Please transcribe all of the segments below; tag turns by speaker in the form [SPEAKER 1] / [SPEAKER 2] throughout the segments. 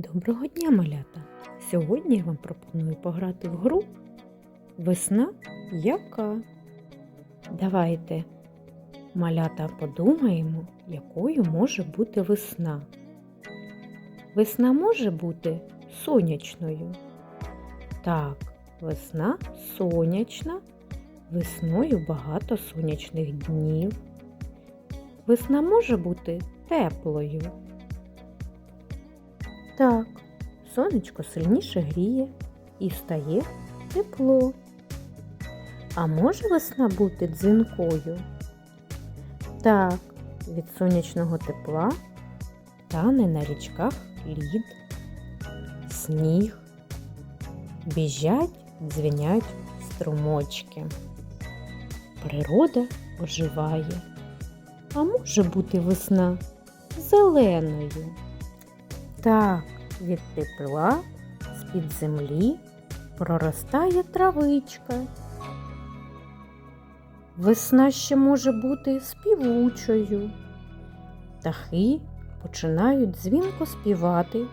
[SPEAKER 1] Доброго дня, малята! Сьогодні я вам пропоную пограти в гру Весна яка. Давайте, малята, подумаємо, якою може бути весна. Весна може бути сонячною. Так, весна сонячна, весною багато сонячних днів. Весна може бути теплою. Так, сонечко сильніше гріє і стає тепло. А може весна бути дзвінкою? Так, від сонячного тепла тане на річках лід, сніг, біжать, дзвенять струмочки. Природа оживає. А може бути весна зеленою? Так, від тепла з-під землі проростає травичка. Весна ще може бути співучою. Птахи починають дзвінко співати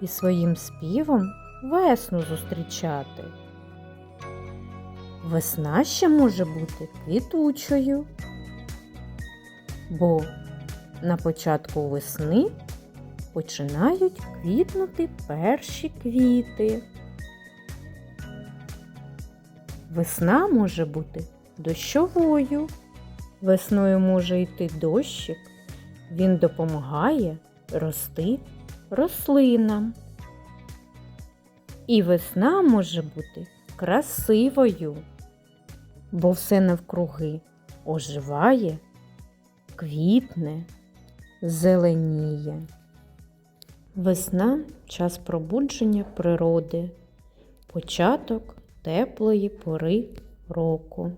[SPEAKER 1] і своїм співом весну зустрічати. Весна ще може бути квітучою, бо на початку весни починають квітнути перші квіти. Весна може бути дощовою. Весною може йти дощик. Він допомагає рости рослинам. І весна може бути красивою, бо все навкруги оживає, квітне, зеленіє. Весна час пробудження природи, початок теплої пори року.